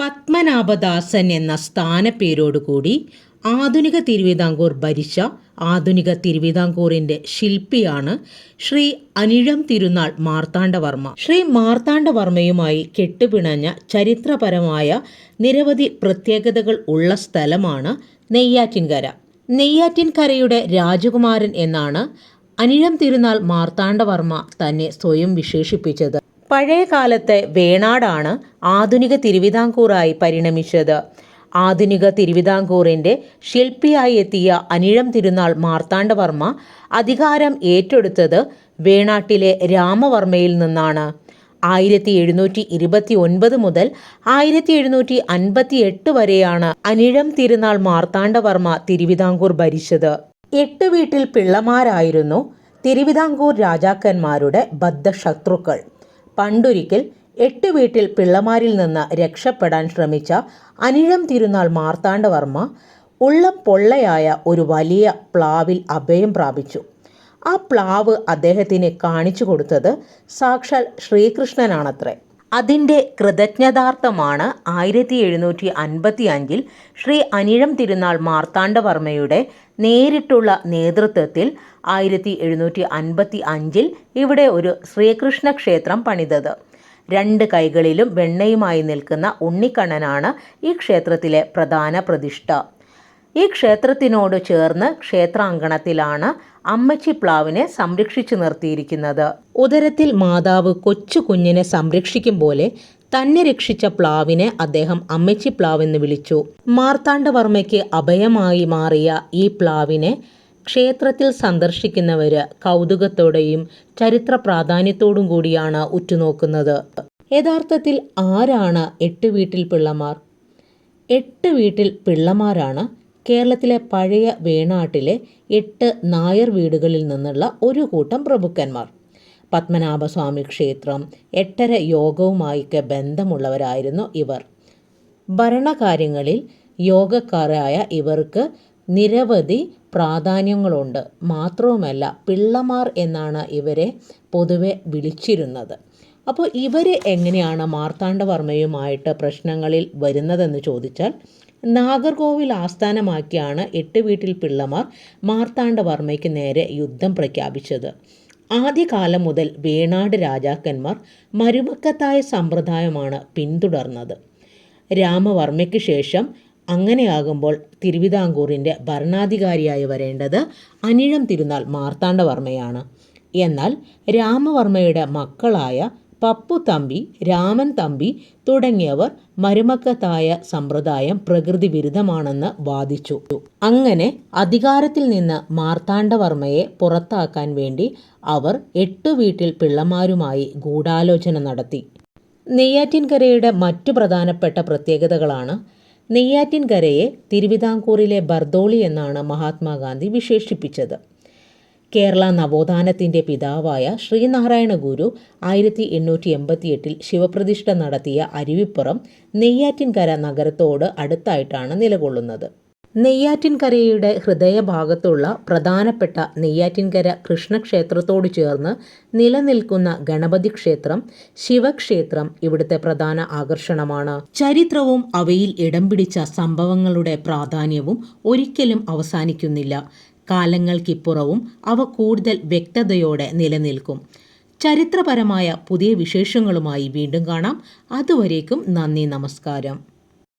പത്മനാഭദാസൻ എന്ന സ്ഥാനപ്പേരോടുകൂടി ആധുനിക തിരുവിതാംകൂർ ഭരിച്ച ആധുനിക തിരുവിതാംകൂറിന്റെ ശില്പിയാണ് ശ്രീ അനിഴം തിരുനാൾ മാർത്താണ്ഡവർമ്മ. ശ്രീ മാർത്താണ്ഡവർമ്മയുമായി കെട്ടുപിണഞ്ഞ ചരിത്രപരമായ നിരവധി പ്രത്യേകതകൾ ഉള്ള സ്ഥലമാണ് നെയ്യാറ്റിൻകര. നെയ്യാറ്റിൻകരയുടെ രാജകുമാരൻ എന്നാണ് അനിഴം തിരുനാൾ മാർത്താണ്ഡവർമ്മ തന്നെ സ്വയം വിശേഷിപ്പിച്ചത്. പഴയ കാലത്തെ വേണാടാണ് ആധുനിക തിരുവിതാംകൂറായി പരിണമിച്ചത്. ആധുനിക തിരുവിതാംകൂറിന്റെ ശില്പിയായി എത്തിയ അനിഴം തിരുനാൾ മാർത്താണ്ഡവർമ്മ അധികാരം ഏറ്റെടുത്തത് വേണാട്ടിലെ രാമവർമ്മയിൽ നിന്നാണ്. ആയിരത്തി എഴുന്നൂറ്റി ഇരുപത്തി ഒൻപത് മുതൽ ആയിരത്തി എഴുന്നൂറ്റി അൻപത്തി എട്ട് വരെയാണ് അനിഴം തിരുനാൾ മാർത്താണ്ഡവർമ്മ തിരുവിതാംകൂർ ഭരിച്ചത്. എട്ട് വീട്ടിൽ പിള്ളമാരായിരുന്നു തിരുവിതാംകൂർ രാജാക്കന്മാരുടെ ബദ്ധശത്രുക്കൾ. പണ്ടൊരിക്കൽ എട്ട് വീട്ടിൽ പിള്ളമാരിൽ നിന്ന് രക്ഷപ്പെടാൻ ശ്രമിച്ച അനിഴം തിരുനാൾ മാർത്താണ്ഡവർമ്മ ഉള്ളം പൊള്ളയായ ഒരു വലിയ പ്ലാവിൽ അഭയം പ്രാപിച്ചു. ആ പ്ലാവ് അദ്ദേഹത്തിന് കാണിച്ചു കൊടുത്തത് സാക്ഷാൽ ശ്രീകൃഷ്ണനാണത്രേ. അതിന്റെ കൃതജ്ഞതാർത്ഥമാണ് ആയിരത്തി എഴുന്നൂറ്റി അൻപത്തി അഞ്ചിൽ ശ്രീ അനിഴം തിരുനാൾ മാർത്താണ്ഡവർമ്മയുടെ നേരിട്ടുള്ള നേതൃത്വത്തിൽ ആയിരത്തി എഴുന്നൂറ്റി അൻപത്തി അഞ്ചിൽ ഇവിടെ ഒരു ശ്രീകൃഷ്ണ ക്ഷേത്രം പണിതത്. രണ്ട് കൈകളിലും വെണ്ണയുമായി നിൽക്കുന്ന ഉണ്ണിക്കണ്ണനാണ് ഈ ക്ഷേത്രത്തിലെ പ്രധാന പ്രതിഷ്ഠ. ഈ ക്ഷേത്രത്തിനോട് ചേർന്ന് ക്ഷേത്രാങ്കണത്തിലാണ് അമ്മച്ചി പ്ലാവിനെ സംരക്ഷിച്ചു നിർത്തിയിരിക്കുന്നത്. ഉദരത്തിൽ മാതാവ് കൊച്ചു കുഞ്ഞിനെ സംരക്ഷിക്കും പോലെ തന്നെ രക്ഷിച്ച പ്ലാവിനെ അദ്ദേഹം അമ്മച്ചി പ്ലാവ് എന്ന് വിളിച്ചു. മാർത്താണ്ഡവർമ്മയ്ക്ക് അഭയമായി മാറിയ ഈ പ്ലാവിനെ ക്ഷേത്രത്തിൽ സന്ദർശിക്കുന്നവര് കൗതുകത്തോടെയും ചരിത്ര പ്രാധാന്യത്തോടും കൂടിയാണ് ഉറ്റുനോക്കുന്നത്. യഥാർത്ഥത്തിൽ ആരാണ് എട്ട് വീട്ടിൽ പിള്ളമാർ? എട്ട് വീട്ടിൽ പിള്ളമാരാണ് കേരളത്തിലെ പഴയ വേണാട്ടിലെ എട്ട് നായർ വീടുകളിൽ നിന്നുള്ള ഒരു കൂട്ടം പ്രഭുക്കന്മാർ. പത്മനാഭസ്വാമി ക്ഷേത്രം എട്ടര യോഗവുമായിക്ക് ബന്ധമുള്ളവരായിരുന്നു ഇവർ. ഭരണകാര്യങ്ങളിൽ യോഗക്കാരായ ഇവർക്ക് നിരവധി പ്രാധാന്യങ്ങളുണ്ട്. മാത്രവുമല്ല പിള്ളമാർ എന്നാണ് ഇവരെ പൊതുവെ വിളിച്ചിരുന്നത്. അപ്പോൾ ഇവർ എങ്ങനെയാണ് മാർത്താണ്ഡവർമ്മയുമായിട്ട് പ്രശ്നങ്ങളിൽ വരുന്നതെന്ന് ചോദിച്ചാൽ നാഗർകോവിൽ ആസ്ഥാനമാക്കിയാണ് എട്ട് വീട്ടിൽ പിള്ളമാർ മാർത്താണ്ഡവർമ്മയ്ക്ക് നേരെ യുദ്ധം പ്രഖ്യാപിച്ചത്. ആദ്യകാലം മുതൽ വേണാട് രാജാക്കന്മാർ മരുമക്കത്തായ സമ്പ്രദായമാണ് പിന്തുടർന്നത്. രാമവർമ്മയ്ക്ക് ശേഷം അങ്ങനെയാകുമ്പോൾ തിരുവിതാംകൂറിന്റെ ഭരണാധികാരിയായി വരേണ്ടത് അനിഴം തിരുനാൾ മാർത്താണ്ഡവർമ്മയാണ്. എന്നാൽ രാമവർമ്മയുടെ മക്കളായ പപ്പു തമ്പി രാമൻ തമ്പി തുടങ്ങിയവർ മരുമക്കത്തായ സമ്പ്രദായം പ്രകൃതി വിരുദ്ധമാണെന്ന് വാദിച്ചു. അങ്ങനെ അധികാരത്തിൽ നിന്ന് മാർത്താണ്ഡവർമ്മയെ പുറത്താക്കാൻ വേണ്ടി അവർ എട്ടു വീട്ടിൽ പിള്ളമാരുമായി ഗൂഢാലോചന നടത്തി. നെയ്യാറ്റിൻകരയുടെ മറ്റു പ്രധാനപ്പെട്ട പ്രത്യേകതകളാണ് നെയ്യാറ്റിൻകരയെ തിരുവിതാംകൂറിലെ ബർദോളി എന്നാണ് മഹാത്മാഗാന്ധി വിശേഷിപ്പിച്ചത്. കേരള നവോത്ഥാനത്തിന്റെ പിതാവായ ശ്രീനാരായണ ഗുരു ആയിരത്തി എണ്ണൂറ്റി എൺപത്തി എട്ടിൽ ശിവപ്രതിഷ്ഠ നടത്തിയ അരുവിപ്പുറം നെയ്യാറ്റിൻകര നഗരത്തോട് അടുത്തായിട്ടാണ് നിലകൊള്ളുന്നത്. നെയ്യാറ്റിൻകരയുടെ ഹൃദയഭാഗത്തുള്ള പ്രധാനപ്പെട്ട നെയ്യാറ്റിൻകര കൃഷ്ണക്ഷേത്രത്തോട് ചേർന്ന് നിലനിൽക്കുന്ന ഗണപതി ക്ഷേത്രം ശിവക്ഷേത്രം ഇവിടുത്തെ പ്രധാന ആകർഷണമാണ്. ചരിത്രവും അവയിൽ ഇടം പിടിച്ച സംഭവങ്ങളുടെ പ്രാധാന്യവും ഒരിക്കലും അവസാനിക്കുന്നില്ല. കാലങ്ങൾക്കിപ്പുറവും അവ കൂടുതൽ വ്യക്തതയോടെ നിലനിൽക്കും. ചരിത്രപരമായ പുതിയ വിശേഷങ്ങളുമായി വീണ്ടും കാണാം. അതുവരേക്കും നന്ദി നമസ്കാരം.